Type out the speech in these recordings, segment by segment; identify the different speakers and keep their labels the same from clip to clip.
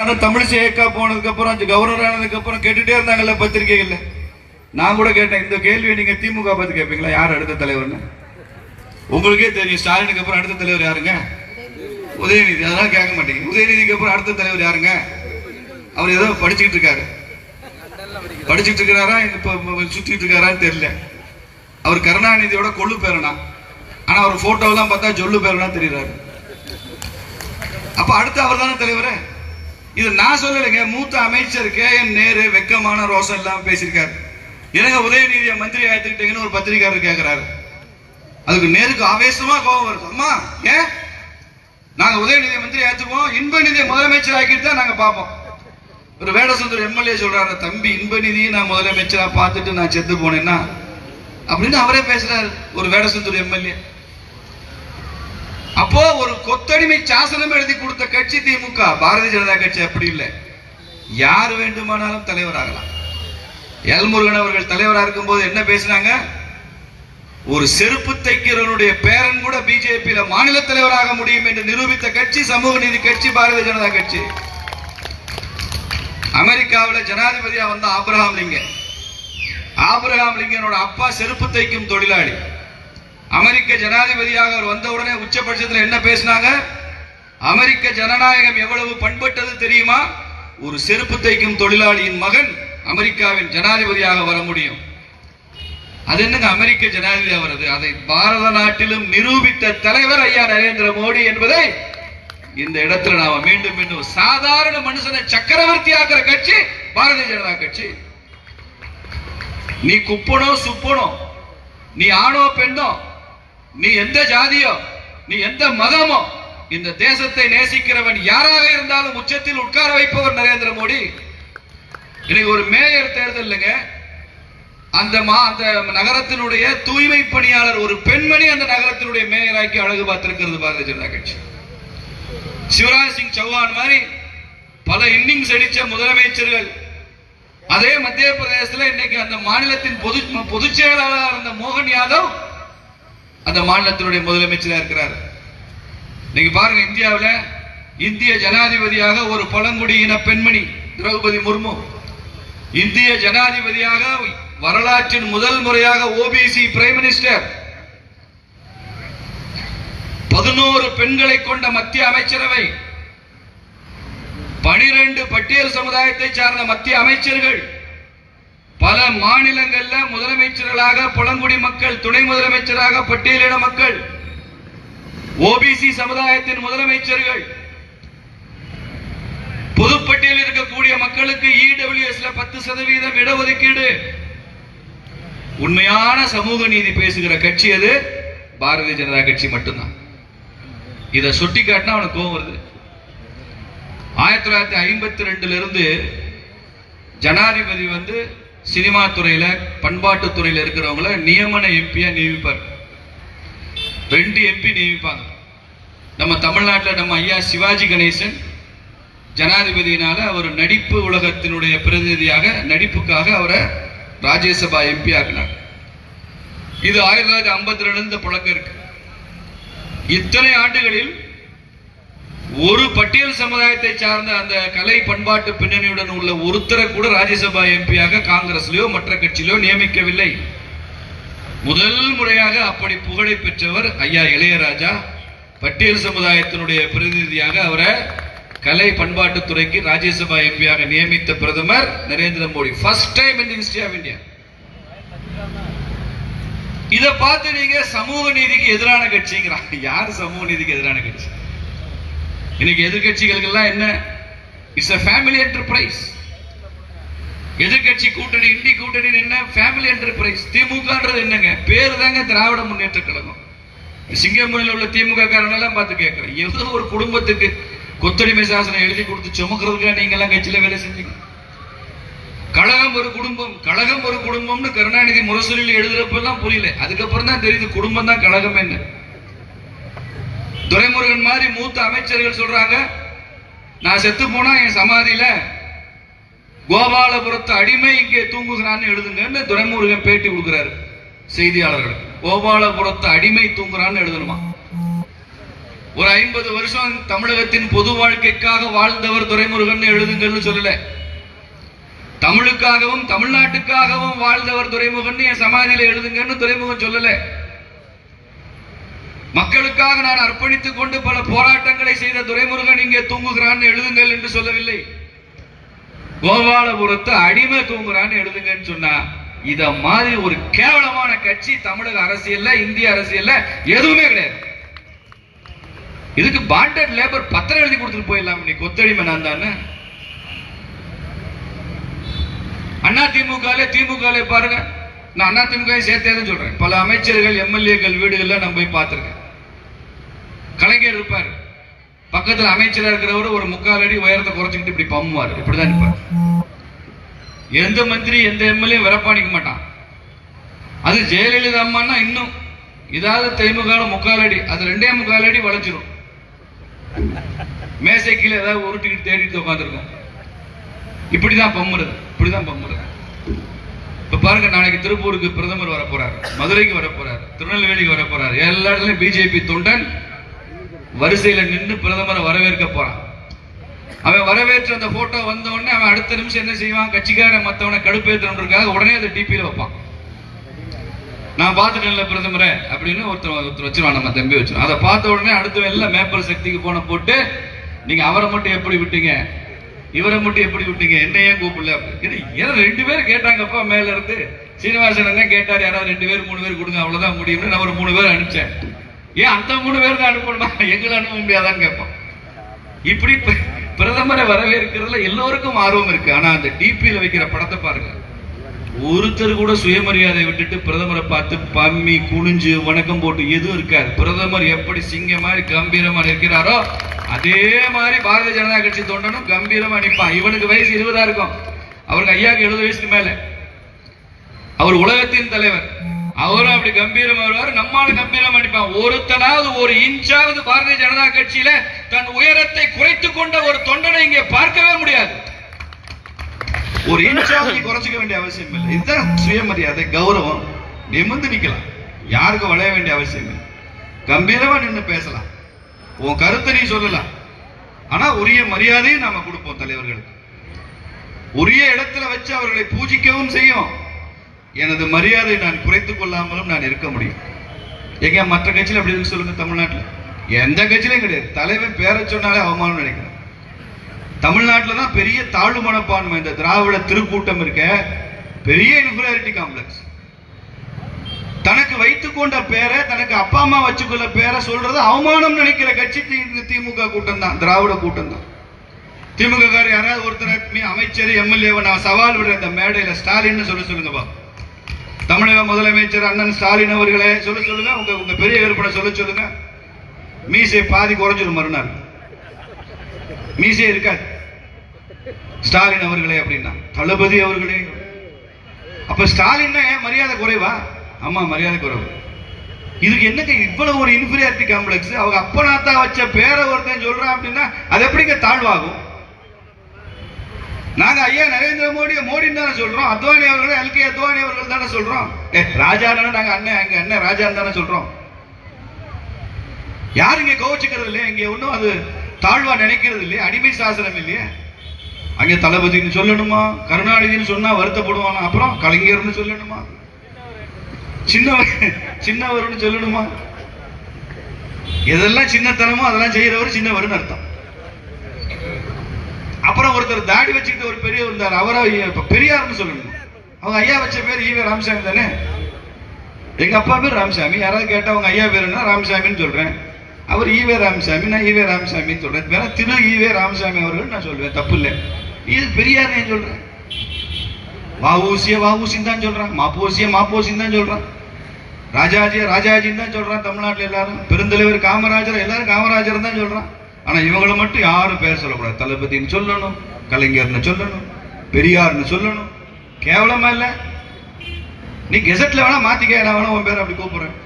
Speaker 1: ஆனா தமிழிசை ஏக்கா போனதுக்கு அப்புறம் கவர்னர் ஆனதுக்கு அப்புறம் கேட்டுட்டே இருந்தாங்கல்ல பத்திரிகைகள்ல. நான் கூட கேட்டேன் இந்த கேள்வியை நீங்க திமுக பத்தி கேட்பீங்களா யார் அடுத்த தலைவர்னு? உங்களுக்கே தெரியும் ஸ்டாலினுக்கு அப்புறம் அடுத்த தலைவர் யாருங்க? உதயநிதி. அதெல்லாம் கேட்க மாட்டீங்க. உதயநிதிக்கு அப்புறம் அடுத்த தலைவர் யாருங்க? அவர் ஏதோ படிச்சுக்கிட்டு இருக்காரு. படிச்சுட்டு இருக்கிறாரா? இப்ப சுத்திட்டு இருக்காரான்னு தெரியல. அவர் கருணாநிதியோட கொள்ளு பேரனா? ஆனா அவர் போட்டோலாம் பார்த்தா ஜொல்லு பேரனா தெரியுறாரு. அப்ப அடுத்து அவர் தானே தலைவர்? இது நான் சொல்லலைங்க மூத்த அமைச்சர் கே என் நேரு வெக்கமான ரோசம் எல்லாம் பேசியிருக்காரு. எனக்கு உதயநிதியை மந்திரி ஆயிட்டுக்கிட்டீங்கன்னு ஒரு பத்திரிகையாளர் கேட்கிறாரு அதுக்கு நேருக்கு ஆவேசமா கோபம் வருது. அம்மா ஏன் நாங்க உதயநிதியை மந்திரி ஏத்துக்குவோம் இன்ப நிதியை முதலமைச்சர் ஆக்கிட்டு தான் நாங்க பார்ப்போம். ஒரு வேடசுந்தர் எம்எல்ஏ சொல்றாரு தம்பி இன்ப நிதியை நான் முதலமைச்சரா பார்த்துட்டு நான் செத்து போனேன்னா? அப்படின்னு அவரே பேசுறாரு ஒரு வேடசுந்தர் எம்எல்ஏ. அப்போ ஒரு கொத்தடிமை சாசனம் எழுதி கொடுத்த கட்சி திமுக பாரதிய ஜனதா கட்சி அப்படி இல்லை. யார் வேண்டுமானாலும் தலைவராகலாம். எல் முருகன் அவர்கள் தலைவராக இருக்கும்போது என்ன பேசினாங்க? ஒரு செருப்பு தைக்கிறவனுடைய பேரன் கூட பிஜேபியில மாநில தலைவராக முடியும் என்று நிரூபித்த கட்சி சமூக நீதி கட்சி பாரதிய ஜனதா கட்சி. அமெரிக்காவில் ஜனாதிபதியா வந்த ஆபிரகாம் லிங்கன். ஆபிரகாம் லிங்கனோட அப்பா செருப்பு தைக்கும் தொழிலாளி. அமெரிக்க ஜனாதிபதியாக அவர் வந்தவுடனே உச்சபட்சத்தில் என்ன பேசினாங்க? அமெரிக்க ஜனநாயகம் எவ்வளவு பண்பட்டது தெரியுமா? ஒரு செருப்பு தைக்கும் தொழிலாளியின் மகன் அமெரிக்காவின் ஜனாதிபதியாக வர முடியும். அது என்னங்க அமெரிக்க ஜனாதிபதி வருது அதை பாரத நாட்டிலும் நிரூபித்த தலைவர் ஐயா நரேந்திர மோடி என்பதை இந்த இடத்துல நாம மீண்டும் மீண்டும் சாதாரண மனுஷனை சக்கரவர்த்தி ஆக்கிற கட்சி பாரதிய ஜனதா கட்சி. நீ குப்பனோ சுப்பனோ நீ ஆணோ பெண்ணோ நீ எந்த ஜாதியோ நீ எந்த மதமோ இந்த தேசத்தை நேசிக்கிறவன் யாராக இருந்தாலும் உச்சத்தில் உட்கார வைப்பவர் நரேந்திர மோடி. இன்னைக்கு ஒரு மேயர் தேர்தல் இல்லைங்க. அந்த மா அந்த நகரத்தினுடைய தூய்மை பணியாளர் ஒரு பெண்மணி அந்த நகரத்தினுடைய மேயராக்கி அழகு பார்த்திருக்கிறது பாரதிய ஜனதா கட்சி. சிவராஜ் சிங் சௌஹான் மாதிரி பல இன்னிங்ஸ் அடித்த முதலமைச்சர்கள். அதே மத்திய பிரதேசத்துல இன்னைக்கு அந்த மாநிலத்தின் பொது பொதுச் செயலாளராக இருந்த மோகன் யாதவ் அந்த மாநிலத்தினுடைய முதலமைச்சராக இருக்கிறார். நீங்க பாருங்க இந்தியாவில் இந்திய ஜனாதிபதியாக ஒரு பழங்குடியின பெண்மணி திரௌபதி முர்மு. இந்திய ஜனாதிபதியாக வரலாற்றின் முதல் முறையாக ஓபிசி பிரைம் மினிஸ்டர் பதினோரு பெண்களை கொண்ட மத்திய அமைச்சரவை. பனிரெண்டு பட்டியல் சமுதாயத்தை சார்ந்த மத்திய அமைச்சர்கள். பல மாநிலங்கள்ல முதலமைச்சர்களாக பழங்குடி மக்கள் துணை முதலமைச்சராக பட்டியலின மக்கள் ஓபிசி சமுதாயத்தின் முதலமைச்சர்கள் பொதுப்பட்டியலில் இருக்கக்கூடிய மக்களுக்கு இடபிள்யூஎஸ்ல பத்து சதவீதம் இடஒதுக்கீடு. உண்மையான சமூக நீதி பேசுகிற கட்சி அது. பாரதிய ஜனதா கட்சி மட்டும்தான். இதை சுட்டி காட்டினா அவனுக்கு கோவம் வருது. ஆயிரத்தி தொள்ளாயிரத்தி ஐம்பத்தி ரெண்டுல இருந்து ஜனாதிபதி வந்து சினிமா துறையில பண்பாட்டு துறையில இருக்கிறவங்கள நியமன எம்பியா நியமிப்பார். ரெண்டு எம்பி நியமிப்பாங்க. நம்ம தமிழ்நாட்டில் நம்ம ஐயா சிவாஜி கணேசன் ஜனாதிபதியினால அவர் நடிப்பு உலகத்தினுடைய பிரதிநிதியாக நடிப்புக்காக அவரை ராஜ்யசபா எம்பி ஆக்கினார். இது ஆயிரத்தி தொள்ளாயிரத்தி ஐம்பத்தி ரெண்டு இந்த புழக்கம் இருக்கு. இத்தனை ஆண்டுகளில் ஒரு பட்டியல் சமுதாயத்தை சார்ந்த அந்த கலை பண்பாட்டு பின்னணியுடன் உள்ள ஒருத்தரை கூட ராஜ்யசபா எம்பியாக காங்கிரஸ்லயோ மற்ற கட்சியிலோ நியமிக்கவில்லை. முதல் முறையாக அப்படி புகழை பெற்றவர் ஐயா இளையராஜா. பட்டியல் சமுதாயத்தினுடைய பிரதிநிதியாக அவரை கலை பண்பாட்டு துறைக்கு ராஜ்யசபா எம்பியாக நியமித்த பிரதமர் Narendra Modi. First time in history of India இதை பார்த்து நீங்க சமூக நீதிக்கு எதிரான கட்சிங்கிறாங்க. யார் சமூக நீதிக்கு எதிரான கட்சி? இன்னைக்கு எதிர்கட்சிகளுக்கெல்லாம் என்ன? இட்ஸ் அ ஃபேமிலி என்டர்பிரைஸ் எதிர்கட்சி கூட்டணி இந்தி கூட்டணி என்ன? ஃபேமிலி என்டர்பிரைஸ் திமுகன்றது என்னங்க? பேர் தாங்க திராவிட முன்னேற்ற கழகம். சிங்கம்பூரில் உள்ள திமுக காரனெல்லாம் பார்த்து கேட்கிறேன். ஏதோ ஒரு குடும்பத்துக்கு கொத்தடிமை சாசனம் எழுதி கொடுத்து சுமக்கிறதுக்காக நீங்க எல்லாம் கட்சியில வேலை செஞ்சீங்க. கழகம் ஒரு குடும்பம். கழகம் ஒரு குடும்பம்னு கருணாநிதி முரசொலியில் எழுதுறப்பெல்லாம் புரியல. அதுக்கப்புறம் தான் தெரியுது குடும்பம் தான் கழகம் என்ன துரைமுருகன் மாதிரி மூத்த அமைச்சர்கள் சொல்றாங்க நான் செத்து போனா என் சமாதியில கோபாலபுரத்து அடிமை இங்கே தூங்குகிறான்னு எழுதுங்கன்னு துரைமுருகன் பேட்டி கொடுக்கிறாரு செய்தியாளர்கள். கோபாலபுரத்து அடிமை தூங்குறான்னு எழுதணுமா? ஒரு ஐம்பது வருஷம் தமிழகத்தின் பொது வாழ்க்கைக்காக வாழ்ந்தவர் துரைமுருகன் எழுதுங்கள்னு சொல்லல. தமிழுக்காகவும் தமிழ்நாட்டுக்காகவும் வாழ்ந்தவர் துரைமுகன் என் சமாதியில எழுதுங்கன்னு துரைமுகன் சொல்லல. மக்களுக்காக நான் அர்ப்பணித்துக் கொண்டு பல போராட்டங்களை செய்த துரைமுருகன் இங்கே தூங்குகிறான் எழுதுங்கள் என்று சொல்லவில்லை. கோபாலபுரத்து அடிமை தூங்குறான்னு எழுதுங்கன்னு சொன்னா இத மாதிரி ஒரு கேவலமான கட்சி தமிழக அரசியல்ல இந்திய அரசியல்ல எதுவுமே கிடையாது. இதுக்கு பாண்டட் லேபர் பத்திரம் எழுதி கொடுத்துட்டு போயிடலாம். நீ கொத்தடிமை நான் தானே? அண்ணா திமுக திமுக பாருங்க. நான் அண்ணா திமுக சேர்த்தேன்னு சொல்றேன். பல அமைச்சர்கள் எம்எல்ஏக்கள் வீடுகள்ல நான் போய் பார்த்திருக்கேன். கலைஞர் இருப்பார். பக்கத்துல அமைச்சரா இருக்கிறவர் ஒரு முக்கால் அடி உயரத்தை குறைச்சிக்கிட்டு இப்படி பம்முவார். இப்படிதான் இருப்பார் எந்த மந்திரி எந்த எம்எல்ஏ விரப்பாணிக்க மாட்டான். அது ஜெயலலிதா அம்மான்னா இன்னும் இதாவது திமுக முக்கால் அடி அது ரெண்டே முக்கால் அடி வளைச்சிரும். மேசை கீழே ஏதாவது உருட்டிக்கிட்டு தேடிட்டு உட்காந்துருக்கும். இப்படிதான் பம்முறது இப்படிதான் பம்முறது. இப்ப பாருங்க நாளைக்கு திருப்பூருக்கு பிரதமர் வர போறாரு மதுரைக்கு வர போறாரு திருநெல்வேலிக்கு வர போறாரு எல்லா இடத்துலயும் பிஜேபி தொண்டன் வரிசையில நின்று பிரதமரை வரவேற்க போறான். அவன் வரவேற்று அந்த போட்டோ வந்த உடனே அவன் அடுத்த நிமிஷம் என்ன செய்வான்? கட்சிக்காரன் மத்தவனை கடுப்பேற்றணுன்றதுக்காக உடனே அதை டிபியில வைப்பான். நான் பார்த்துட்டேன்ல பிரதமரை அப்படின்னு ஒருத்தர் ஒருத்தர் வச்சிருவான் நம்ம தம்பி வச்சிருவோம் அதை பார்த்த உடனே அடுத்த எல்லாம் மேப்பர் சக்திக்கு போன போட்டு நீங்க அவரை மட்டும் எப்படி விட்டீங்க? இவரை மட்டும் எப்படி விட்டீங்க? என்ன ஏன் கூப்பிடல? ஏன்னா ரெண்டு பேர் கேட்டாங்கப்பா மேல இருந்து. சீனிவாசன் தான் கேட்டார் யாராவது ரெண்டு பேர் மூணு பேர் கொடுங்க அவ்வளவுதான் முடியும்னு நான் ஒரு மூணு பேர் அனுப்பிச்சேன். ஏன் அந்த மூணு பேர் தான் அனுப்பணுமா? எங்களை அனுப்ப முடியாதான்னு கேட்போம். இப்படி பிரதமரை வரவேற்கிறதுல எல்லோருக்கும் ஆர்வம் இருக்கு. ஆனா அந்த டிபியில வைக்கிற படத்தை பாருங்க. ஒருத்தர் கூட சுயமரியாதை விட்டுட்டு பிரதமரை பார்த்து பம்மி குனிஞ்சு வணக்கம் போட்டு எதுவும் இருக்காது. பிரதமர் எப்படி சிங்க மாதிரி கம்பீரமா நிற்கிறாரோ அதே மாதிரி பாரதிய ஜனதா கட்சி தொண்டனும் கம்பீரமா நிற்பான் இவனுக்கு வயசு இருபதா இருக்கும். அவருக்கு ஐயாக்கு எழுபது வயசுக்கு மேல. அவர் உலகத்தின் தலைவர். அவரும் அப்படி கம்பீரம் வருவார் நம்மாலும் கம்பீரம் அடிப்பான் ஒருத்தனாவது ஒரு இன்ச்சாவது பாரதிய ஜனதா கட்சியில தன் உயரத்தை குறைத்து கொண்ட ஒரு தொண்டனை இங்கே பார்க்கவே முடியாது. ஒரு இன்ச்சாவது நீ குறைச்சிக்க வேண்டிய அவசியம் இல்லை. இதுதான் சுயமரியாதை கௌரவம். நிமிர்ந்து நிக்கலாம். யாருக்கும் வளைய வேண்டிய அவசியம் இல்லை. கம்பீரமா நின்று பேசலாம். உன் கருத்தை நீ சொல்லலாம். ஆனா உரிய மரியாதையும் நாம கொடுப்போம் தலைவர்களுக்கு. உரிய இடத்துல வச்சு அவர்களை பூஜிக்கவும் செய்யும். எனது மரியாதை நான் குறைத்து கொள்ளாமலும் நான் இருக்க முடியும். எங்க மற்ற கட்சியில் அப்படி இருக்கு சொல்லுங்க தமிழ்நாட்டில்? எந்த கட்சியிலையும் கிடையாது. தலைவன் பேரை சொன்னாலே அவமானம் நினைக்கிறேன். தமிழ்நாட்டில் தான் பெரிய தாழ்வு மனப்பான்மை. இந்த திராவிட திருக்கூட்டம் இருக்க பெரிய இன்ஃபீரியாரிட்டி காம்ப்ளெக்ஸ் தனக்கு வைத்துக்கொண்ட பேரை தனக்கு அப்பா அம்மா வச்சுக்கொள்ள பேரை சொல்றது அவமானம் நினைக்கிற கட்சி தி- திமுக கூட்டம் தான். திராவிட கூட்டம் தான். திமுக காரர் யாராவது ஒருத்தர் மீ- அமைச்சர் எம்எல்ஏவை நான் சவால் விடுற இந்த மேடையில் ஸ்டாலின் சொல்ல சொல்லுங்க பா தமிழக முதலமைச்சர் அண்ணன் ஸ்டாலின் அவர்களே சொல்ல சொல்லுங்க உங்க உங்க பெரிய கருப்பனை சொல்ல சொல்லுங்க. மீசை பாதி குறைஞ்சிரும் மறுநாள். மீசே இருக்காது. ஸ்டாலின் அவர்களே அப்படின்னா தளபதி அவர்களே. அப்ப ஸ்டாலின் மரியாதை குறைவா? ஆமா மரியாதை குறைவு. இதுக்கு என்னங்க இவ்வளவு ஒரு இன்ஃபீரியாரிட்டி காம்ப்ளெக்ஸ் அவங்க அப்பனாத்தா வச்ச பேரை ஒருத்தன் சொல்றான் அப்படின்னா அது எப்படிங்க தாழ்வாகும்? நாங்க ஐயா நரேந்திர மோடி மோடின்னு தானே சொல்றோம். அத்வானி அவர்கள் எல்கே அத்வானி அவர்கள் தானே சொல்றோம். ஏ ராஜா நாங்க அண்ணன் எங்க அண்ணன் ராஜான்னு தானே சொல்றோம். யாரும் இங்க கோவச்சுக்கிறது இல்லையா இங்க ஒன்றும் அது தாழ்வா நினைக்கிறது இல்லையா அடிமை சாசனம் இல்லையா. அங்கே தளபதின்னு சொல்லணுமா கருணாநிதினு சொன்னா வருத்தப்படுவானா அப்புறம் கலைஞர்னு சொல்லணுமா? சின்னவர் சின்னவர்னு சொல்லணுமா? எதெல்லாம் சின்னத்தனமோ அதெல்லாம் செய்யறவர் சின்னவர்னு அர்த்தம். அப்புறம் ஒருத்தர் தாடி வச்சுக்கிட்டு ஒரு பெரிய இருந்தார். அவரை பெரியார்னு சொல்லணும். அவங்க ஐயா வச்ச பேர் ஈவே ராமசாமி தானே? எங்க அப்பா பேர் ராமசாமி. யாராவது கேட்டா அவங்க ஐயா பேர் என்ன ராமசாமின்னு சொல்றேன். அவர் ஈவே ராமசாமி நான் ஈவே ராமசாமின்னு சொல்றேன். வேற திரு ஈவே ராமசாமி அவர்கள் நான் சொல்வேன். தப்பு இல்லை. இது பெரியார் ஏன் சொல்றேன் வாவூசிய வாவூசின்னு தான் சொல்றான். மாப்போசிய மாப்போசின்னு தான் சொல்றான். ராஜாஜிய ராஜாஜின்னு தான் சொல்றான். தமிழ்நாட்டில் எல்லாரும். பெருந்தலைவர் காமராஜர் எல்லாரும் காமராஜர் தான் சொல்றான். ஆனா இவங்களை மட்டும் யாரும் பேர் சொல்லக்கூடாது. தளபதின்னு சொல்லணும் கலைஞர்னு சொல்லணும் பெரியார்னு சொல்லணும். கேவலமா இல்ல? நீ கெசட்ல வேணா மாத்திக்க நான் வேணா உன் பேர் அப்படி கூப்பிடுறேன்.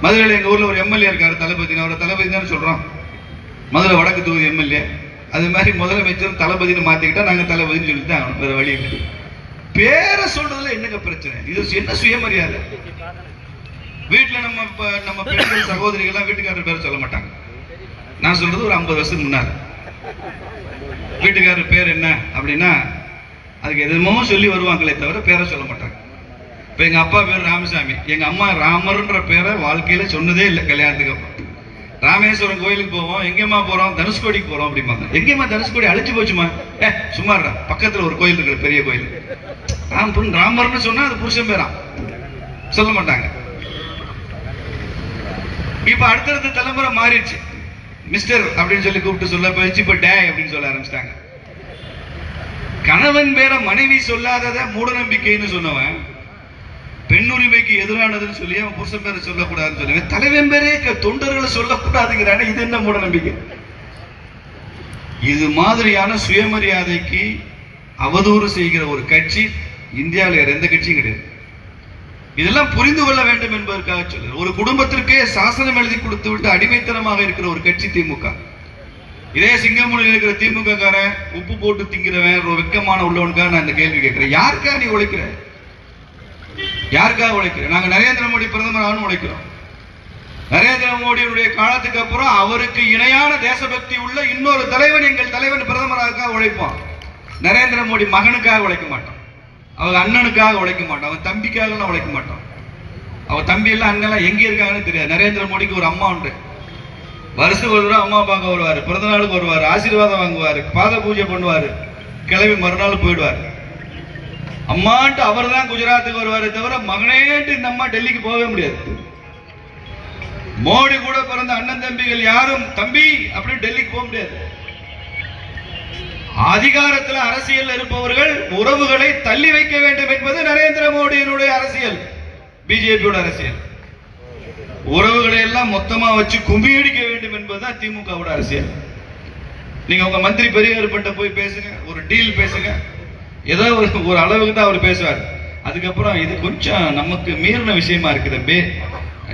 Speaker 1: மதுரையில் எங்க ஊர்ல ஒரு எம்எல்ஏ இருக்காரு தளபதி அவரை தளபதினு தானே சொல்றோம். மதுரை வடக்கு தொகுதி எம்எல்ஏ. அது மாதிரி முதலமைச்சர் தளபதினு மாத்திக்கிட்டா நாங்க தளபதினு சொல்லிட்டு தான் ஆகணும். வேற வழி இல்லை. பேரை சொல்றதுல என்னங்க பிரச்சனை? இது என்ன சுயமரியாதை? வீட்டுல நம்ம இப்ப நம்ம பெண்கள் சகோதரிகள்லாம் வீட்டுக்காரர் பேரை சொல்ல மாட்டாங்க. நான் சொல்றது ஒரு ஐம்பது வருஷத்துக்கு முன்னாடி. வீட்டுக்காரர் பேர் என்ன அப்படின்னா அதுக்கு எதுமோ சொல்லி வருவாங்களே தவிர பேரை சொல்ல மாட்டாங்க. இப்போ எங்க அப்பா பேர் ராமசாமி. எங்க அம்மா ராமர்ன்ற பேரை வாழ்க்கையில சொன்னதே இல்லை கல்யாணத்துக்கு அப்புறம். ராமேஸ்வரம் கோயிலுக்கு போவோம் எங்கேம்மா போறோம் தனுஷ்கோடிக்கு போறோம் அப்படிம்பாங்க. எங்கேம்மா தனுஷ்கோடி அழிச்சு போச்சுமா ஏ சும்மாடா பக்கத்துல ஒரு கோயில் இருக்கு பெரிய கோயில். ராம் ராமர்னு சொன்னா அது புருஷன் பேரா. சொல்ல மாட்டாங்க. இப்ப அடுத்தடுத்த தலைமுறை மாறிடுச்சு. மிஸ்டர் அப்படின்னு சொல்லி கூப்பிட்டு சொல்ல போயிடுச்சு இப்போ டே அப்படின்னு சொல்ல ஆரம்பிச்சிட்டாங்க. கணவன் பேர மனைவி சொல்லாதத மூட நம்பிக்கைன்னு சொன்னவன் பெண் உரிமைக்கு எதிரானதுன்னு சொல்லி அவன் புருஷன் பேரை சொல்லக்கூடாதுன்னு சொல்லுவேன் தலைவன் பேரே தொண்டர்களை சொல்லக்கூடாதுங்கிறான இது என்ன மூடநம்பிக்கை? இது மாதிரியான சுயமரியாதைக்கு அவதூறு செய்கிற ஒரு கட்சி இந்தியாவில் வேற எந்த கட்சியும் கிடையாது. இதெல்லாம் புரிந்து கொள்ள வேண்டும் என்பதற்காக சொல்ல ஒரு குடும்பத்திற்கே சாசனம் எழுதி கொடுத்து விட்டு அடிமைத்தனமாக இருக்கிற ஒரு கட்சி திமுக. இதே சிங்கமூலில் இருக்கிற திமுக காரன் உப்பு போட்டு திங்கிறவன் ஒரு வெக்கமான உள்ளவனுக்காக நான் இந்த கேள்வி கேட்கிறேன். யாருக்காக நீ உழைக்கிற? யாருக்காக உழைக்கிற? நாங்க நரேந்திர மோடி பிரதமர் ஆகணும் உழைக்கிறோம். நரேந்திர மோடியுடைய காலத்துக்கு அப்புறம் அவருக்கு இணையான தேசபக்தி உள்ள இன்னொரு தலைவன் எங்கள் தலைவன் பிரதமராக உழைப்பான். நரேந்திர மோடி மகனுக்காக உழைக்க மாட்டான். அவங்க அண்ணனுக்காக உழைக்க மாட்டான் அவன் தம்பிக்காக உழைக்க மாட்டான் அவன் தம்பி எல்லாம் அண்ணெல்லாம் எங்க இருக்காங்கன்னு தெரியாது. நரேந்திர மோடிக்கு ஒரு அம்மா உண்டு. வருஷம் ஒரு தடவை அம்மா பார்க்க வருவாரு பிறந்த நாளுக்கு வருவாரு ஆசீர்வாதம் வாங்குவாரு பாத பூஜை பண்ணுவாரு கிளம்பி மறுநாள் போயிடுவாரு. அம்மான்ட்டு அவர் தான் குஜராத்துக்கு வருவாரே தவிர மகனேன்ட்டு இந்த அம்மா டெல்லிக்கு போகவே முடியாது. மோடி கூட பிறந்த அண்ணன் தம்பிகள் யாரும் தம்பி அப்படின்னு டெல்லிக்கு போக முடியாது. அதிகாரத்தில் அரசியல் இருப்பவர்கள் உறவுகளை தள்ளி வைக்க வேண்டும் என்பது நரேந்திர மோடியினுடைய அரசியல் பிஜேபியோட அரசியல். உறவுகளை எல்லாம் மொத்தமா வச்சு கும்பியடிக்க வேண்டும் என்பதுதான் திமுகவோட அரசியல். நீங்க உங்க மந்திரி பெரியவர்கிட்ட போய் பேசுங்க ஒரு டீல் பேசுங்க. ஏதோ ஒரு ஒரு அளவுக்கு தான் அவர் பேசுவார். அதுக்கப்புறம் இது கொஞ்சம் நமக்கு மீறின விஷயமா இருக்குது தம்பி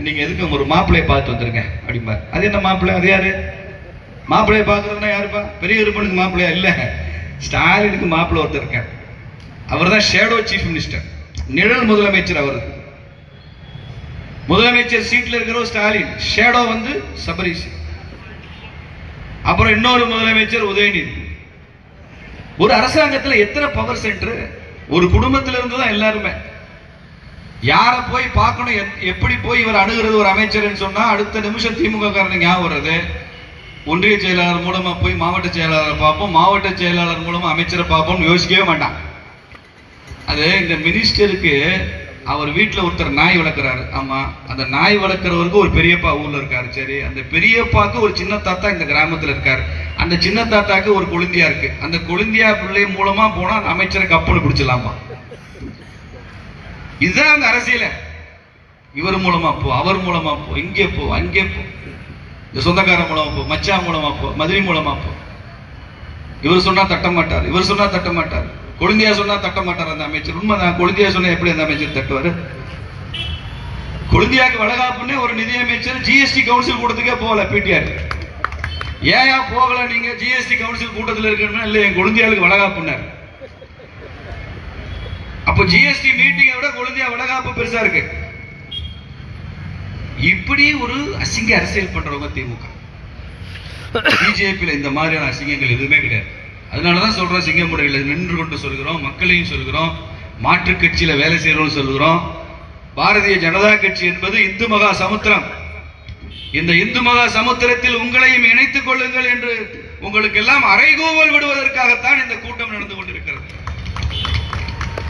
Speaker 1: நீங்க எதுக்கு ஒரு மாப்பிள்ளையை பார்த்து வந்துருங்க அப்படிம்பார். அது என்ன மாப்பிள்ளை? அது யாரு? மாப்பிள்ளையை பார்க்கறதுனா யாருப்பா? பெரிய இருப்பனுக்கு மாப்பிள்ளையா? இல்ல. ஸ்டாலினுக்கு மாப்பிள்ளை ஒருத்தர் இருக்கார். அவர் தான் ஷேடோ சீஃப் மினிஸ்டர் நிழல் முதலமைச்சர் அவர். முதலமைச்சர் சீட்ல இருக்கிற ஸ்டாலின். ஷேடோ வந்து சபரிசி அப்புறம் இன்னொரு முதலமைச்சர் உதயநிதி. ஒரு அரசாங்கத்துல எத்தனை பவர் சென்டர் ஒரு குடும்பத்துல இருந்து தான் எல்லாருமே. யாரை போய் பார்க்கணும்? எப்படி போய் இவர் அணுகிறது ஒரு அமைச்சர்னு சொன்னா அடுத்த நிமிஷம் திமுக காரனுக்கு ஞாபகம் வருது ஒன்றிய செயலாளர் மூலமா போய் மாவட்ட செயலாளரை பார்ப்போம். மாவட்ட செயலாளர் மூலமா அமைச்சரை பார்ப்போம்னு யோசிக்கவே மாட்டான். அது இந்த மினிஸ்டருக்கு அவர் வீட்டில் ஒருத்தர் நாய் வளர்க்குறாரு. ஆமா அந்த நாய் வளர்க்குறவருக்கு ஒரு பெரியப்பா ஊர்ல இருக்காரு. சரி அந்த பெரியப்பாக்கு ஒரு சின்ன தாத்தா இந்த கிராமத்துல இருக்காரு. அந்த சின்ன தாத்தாக்கு ஒரு கொழுந்தியா இருக்கு. அந்த கொழுந்தியா பிள்ளை மூலமா போனா அந்த அமைச்சரை கப்பல் பிடிச்சலாமா இதுதான் அந்த அரசியல. இவர் மூலமா போ அவர் மூலமா போ இங்கே போ அங்கே போ. சொந்தக்காரன் மூலமா போ மச்சான் மூலமா போ மதுரை மூலமா போ. இவர் சொன்னா தட்ட மாட்டார் இவர் சொன்னா தட்ட மாட்டார். கொழுந்தியா சொன்னா தட்ட மாட்டார் அந்த அமைச்சர். உண்மைதான் கொழுந்தியா சொன்னா எப்படி அந்த அமைச்சர் தட்டுவாரு? கொழுந்தியாக்கு வளகாப்புன்னு ஒரு நிதி அமைச்சர் ஜிஎஸ்டி கவுன்சில் கூட்டத்துக்கே போகல பிடிஆர் ஏயா போகல நீங்க ஜிஎஸ்டி கவுன்சில் கூட்டத்தில் இருக்கணும்னா இல்ல என் கொழுந்தியாளுக்கு வளகாப்புன்னார். அப்போ ஜிஎஸ்டி மீட்டிங்கை விட கொழுந்தியா வளகாப்பு பெருசா இருக்கு. இப்படி ஒரு அசிங்க அரசியல் பண்றவங்க திமுக. பிஜேபியில் இந்த மாதிரியான அசிங்கங்கள் எதுவுமே கிடையாது. அதனாலதான் சொல்றோம் சிங்கமுறையில் நின்று கொண்டு சொல்கிறோம் மக்களையும் சொல்கிறோம் மாற்றுக் கட்சியில வேலை செய்யறோம்னு சொல்கிறோம். பாரதிய ஜனதா கட்சி என்பது இந்து மகா சமுத்திரம். இந்த இந்து மகா சமுத்திரத்தில் உங்களையும் இணைத்துக் கொள்ளுங்கள் என்று உங்களுக்கு எல்லாம் அறைகூவல் விடுவதற்காகத்தான் இந்த கூட்டம் நடந்து கொண்டிருக்கிறது.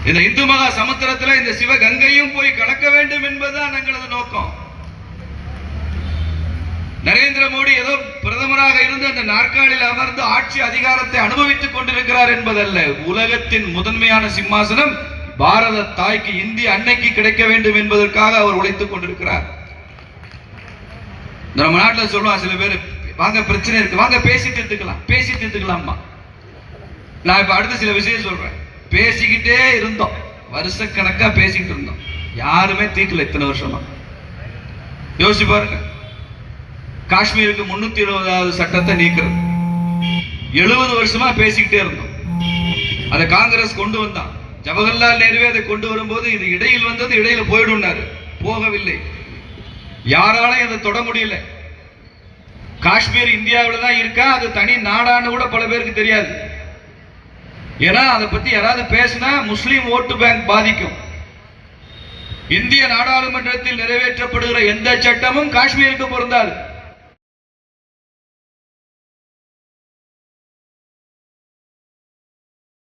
Speaker 1: இந்த இந்து மகா சமுத்திரத்தில் இந்த சிவகங்கையும் போய் கலக்க வேண்டும் என்பதுதான் எங்களது நோக்கம். நரேந்திர மோடி ஏதோ பிரதமராக இருந்து அந்த நாற்காலில் அமர்ந்து ஆட்சி அதிகாரத்தை அனுபவித்துக் கொண்டிருக்கிறார் என்பதல்ல. உலகத்தின் முதன்மையான சிம்மாசனம் பாரத தாய்க்கு இந்திய அன்னைக்கு கிடைக்க வேண்டும் என்பதற்காக அவர் உழைத்துக் கொண்டிருக்கிறார். நம்ம நாட்டில் சொல்லுவான் சில பேர் வாங்க பிரச்சனை இருக்கு. வாங்க பேசி தீர்த்துக்கலாம். பேசி தீர்த்துக்கலாமா நான் இப்ப அடுத்த சில விஷயம் சொல்றேன். பேசிக்கிட்டே இருந்தோம். வருஷக்கணக்கா பேசிக்கிட்டு இருந்தோம். யாருமே தீர்க்கல இத்தனை வருஷமா. யோசிச்சு பாருங்க. காஷ்மீருக்கு முன்னூத்தி இருபதாவது சட்டத்தை நீக்கிறது. எழுபது வருஷமா பேசிக்கிட்டே இருந்தோம். அதை காங்கிரஸ் கொண்டு வந்தான். ஜவஹர்லால் நேருவே அதை கொண்டு வரும்போது இது இடையில் வந்தது இடையில போயிடும்னாரு. போகவில்லை. யாராலையும் அதை தொட முடியல. காஷ்மீர் இந்தியாவில் தான் இருக்கா? அது தனி நாடான்னு கூட பல பேருக்கு தெரியாது. ஏன்னா அதை பத்தி யாராவது பேசினா முஸ்லீம் ஓட்டு பேங்க் பாதிக்கும். இந்திய நாடாளுமன்றத்தில் நிறைவேற்றப்படுகிற எந்த சட்டமும் காஷ்மீருக்கு பொருந்தாது.